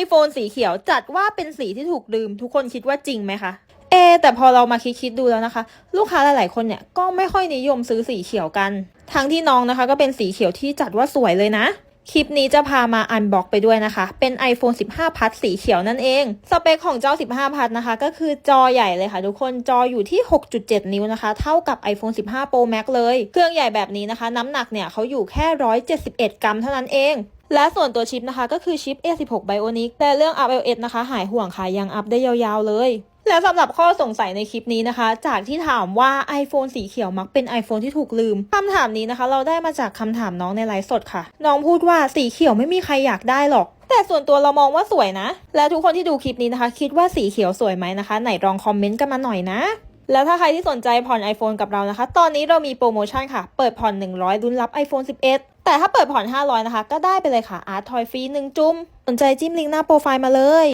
iPhone สีเขียวจัดว่าเป็นสีที่ถูกลืม ทุกคนคิดว่าจริงไหมคะเอแต่พอเรามาคิดคิดๆดูแล้วนะคะ ลูกค้าหลายๆคนเนี่ยก็ไม่ค่อยนิยมซื้อสีเขียวกัน ทั้งที่น้องนะคะ ก็เป็นสีเขียวที่จัดว่าสวยเลยนะ คลิปนี้จะพามาอันบ็อกไปด้วยนะคะ เป็น iPhone 15พัดสีเขียวนั่นเอง สเปคของเจ้า 15พัดนะคะ ก็คือจอใหญ่เลยค่ะทุกคนจออยู่ที่ 6.7 นิ้วนะคะ เท่ากับ iPhone 15 Pro Max เลย เครื่องใหญ่แบบนี้นะคะ น้ำหนักเนี่ยเขาอยู่แค่ 171 กรัมเท่านั้นเอง และส่วนตัวชิปนะคะก็คือชิป A16 Bionic แต่เรื่อง RLS นะคะ หายห่วงค่ะยังอัพได้ยาวๆเลยและสำหรับข้อสงสัยในคลิปนี้นะคะ จากที่ถามว่า iPhone สีเขียวมักเป็น iPhone ที่ถูกลืมคำถามนี้นะคะ เราได้มาจากคำถามน้องในไลฟ์สดค่ะ น้องพูดว่าสีเขียวไม่มีใครอยากได้หรอก แต่ส่วนตัวเรามองว่าสวยนะ และทุกคนที่ดูคลิปนี้นะคะ คิดว่าสีเขียวสวยไหมนะคะ ไหนลองคอมเมนต์กันมาหน่อยนะแล้วถ้าใครที่สนใจผ่อน iPhone กับเรานะคะ ตอนนี้เรามีโปรโมชั่นค่ะ เปิดผ่อน 100 รุ่นรับ iPhone 11 แต่ถ้าเปิดผ่อน 500 นะคะ ก็ได้ไปเลยค่ะอาร์ทอยฟรี1จุ้ม สนใจจิ้มลิงก์หน้าโปรไฟล์มาเลย